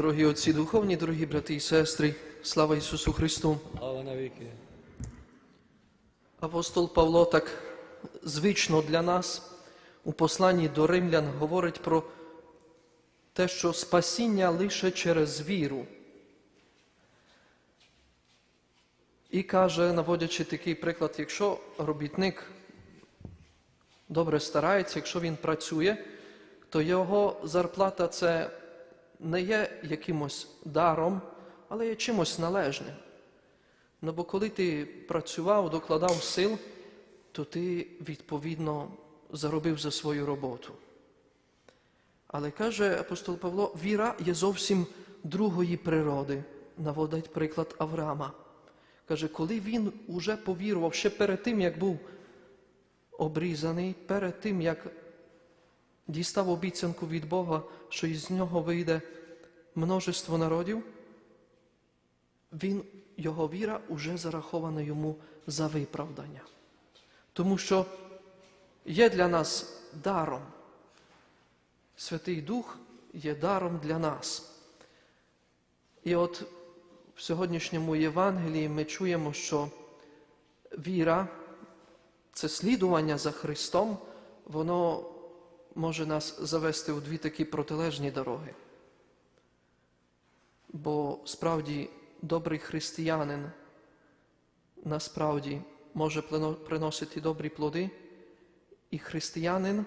Дорогі отці духовні, дорогі брати і сестри, слава Ісусу Христу! Слава навіки. Апостол Павло так звично для нас у посланні до римлян говорить про те, що спасіння лише через віру. І каже, наводячи такий приклад, якщо робітник добре старається, якщо він працює, то його зарплата це не є якимось даром, але є чимось належним. Ну бо коли ти працював, докладав сил, то ти відповідно заробив за свою роботу. Але каже апостол Павло, віра є зовсім другої природи. Наводить приклад Авраама. Каже, коли він уже повірував ще перед тим, як був обрізаний, перед тим, як дістав обіцянку від Бога, що із нього вийде множество народів, він, його віра уже зарахована йому за виправдання. Тому що є для нас даром. Святий Дух є даром для нас. І от в сьогоднішньому Євангелії ми чуємо, що віра, це слідування за Христом, воно може нас завести у дві такі протилежні дороги. Бо справді добрий християнин насправді може приносити добрі плоди, і християнин,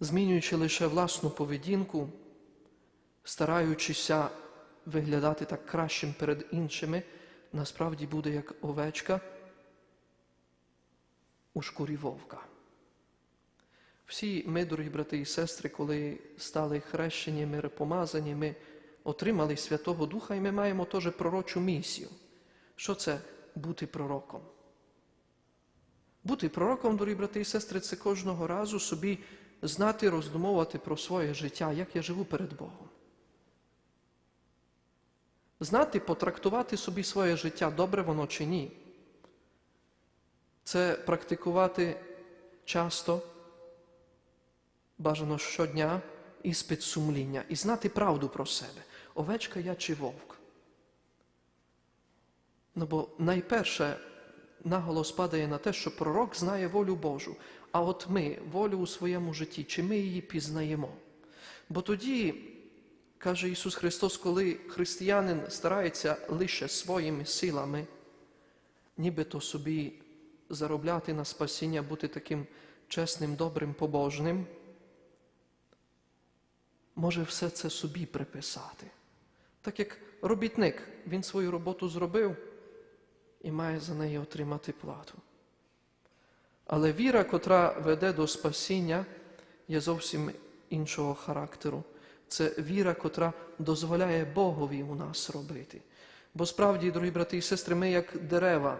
змінюючи лише власну поведінку, стараючися виглядати так кращим перед іншими, насправді буде як овечка у шкурі вовка. Всі ми, дорогі брати і сестри, коли стали хрещені, ми отримали Святого Духа, і ми маємо теж пророчу місію. Що це бути пророком? Бути пророком, дорогі брати і сестри, це кожного разу собі знати, роздумовувати про своє життя, як я живу перед Богом. Знати, потрактувати собі своє життя, добре воно чи ні. Це практикувати часто, бажано щодня, іспит сумління і знати правду про себе. Овечка я чи вовк. Ну бо найперше наголос падає на те, що пророк знає волю Божу. А от ми, волю у своєму житті, чи ми її пізнаємо? Бо тоді, каже Ісус Христос, коли християнин старається лише своїми силами, нібито собі заробляти на спасіння, бути таким чесним, добрим, побожним, може все це собі приписати. Так як робітник, він свою роботу зробив і має за неї отримати плату. Але віра, котра веде до спасіння, є зовсім іншого характеру. Це віра, котра дозволяє Богові у нас робити. Бо справді, дорогі брати і сестри, ми як дерева.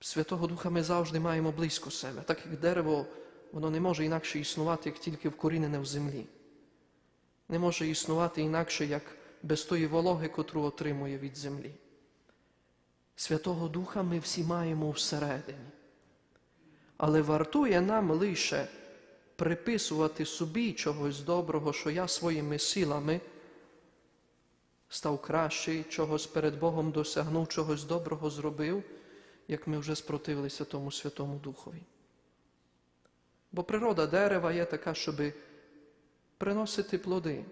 Святого Духа ми завжди маємо близько себе, так як дерево, воно не може інакше існувати, як тільки вкорінене в землі. Не може існувати інакше, як без тої вологи, котру отримує від землі. Святого Духа ми всі маємо всередині. Але вартує нам лише приписувати собі чогось доброго, що я своїми силами став кращий, чогось перед Богом досягнув, чогось доброго зробив, як ми вже спротивилися тому Святому Духові. Бо природа дерева є така, щоби приносити плоди,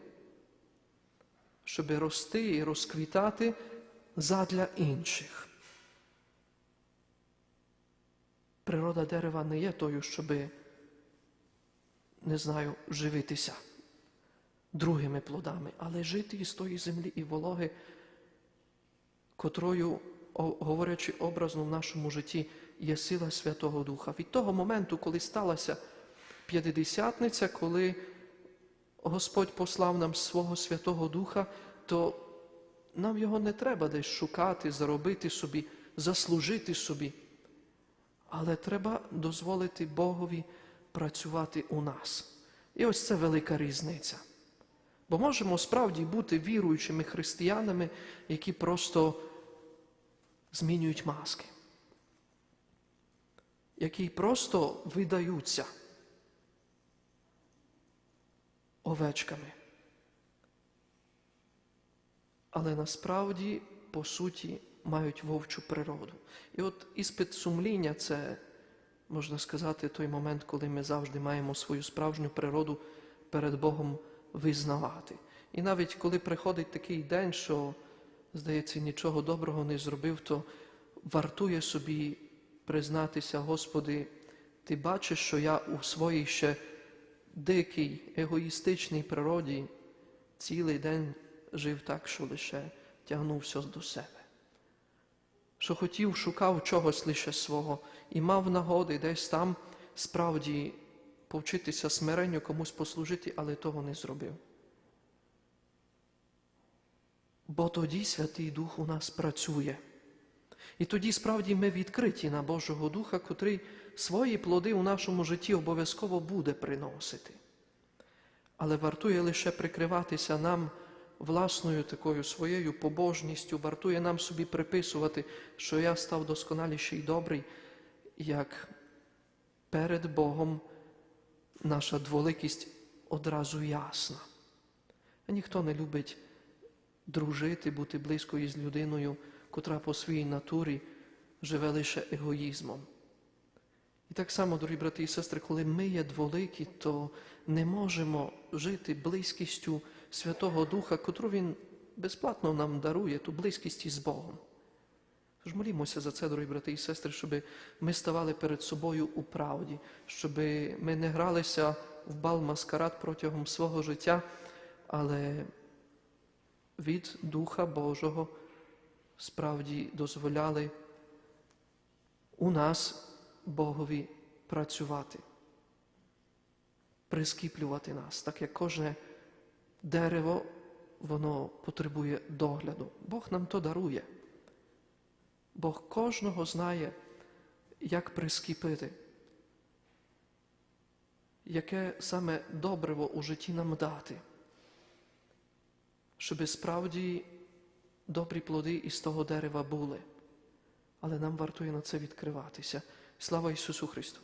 щоби рости і розквітати задля інших. Природа дерева не є тою, щоби, не знаю, живитися другими плодами, але жити із тої землі і вологи, котрою, говорячи образно в нашому житті, є сила Святого Духа. Від того моменту, коли сталася п'ятидесятниця, коли Господь послав нам свого Святого Духа, то нам його не треба десь шукати, заробити собі, заслужити собі. Але треба дозволити Богові працювати у нас. І ось це велика різниця. Бо можемо справді бути віруючими християнами, які просто змінюють маски, які просто видаються овечками. Але насправді, по суті, мають вовчу природу. І от іспит сумління це, можна сказати, той момент, коли ми завжди маємо свою справжню природу перед Богом визнавати. І навіть коли приходить такий день, що, здається, нічого доброго не зробив, то вартує собі признатися, Господи, Ти бачиш, що я у своїй ще дикій, егоїстичній природі цілий день жив так, що лише тягнувся до себе. Що хотів, шукав чогось лише свого і мав нагоди десь там справді повчитися смиренню комусь послужити, але того не зробив. Бо тоді Святий Дух у нас працює. І тоді справді ми відкриті на Божого Духа, котрий свої плоди у нашому житті обов'язково буде приносити. Але вартує лише прикриватися нам власною такою своєю побожністю, вартує нам собі приписувати, що я став досконаліший і добрий, як перед Богом наша дволикість одразу ясна. Ніхто не любить дружити, бути близько із людиною, котра по своїй натурі живе лише егоїзмом. І так само, дорогі брати і сестри, коли ми є дволикі, то не можемо жити близькістю Святого Духа, котру Він безплатно нам дарує, ту близькість із Богом. Тож молімося за це, дорогі брати і сестри, щоб ми ставали перед собою у правді, щоб ми не гралися в бал маскарад протягом свого життя, але від Духа Божого справді дозволяли у нас Богові працювати, прискіплювати нас, так як кожне дерево, воно потребує догляду. Бог нам то дарує. Бог кожного знає, як прискіпити, яке саме добриво у житті нам дати, щоби справді добрі плоди із того дерева були. Але нам вартує на це відкриватися. Слава Ісусу Христу!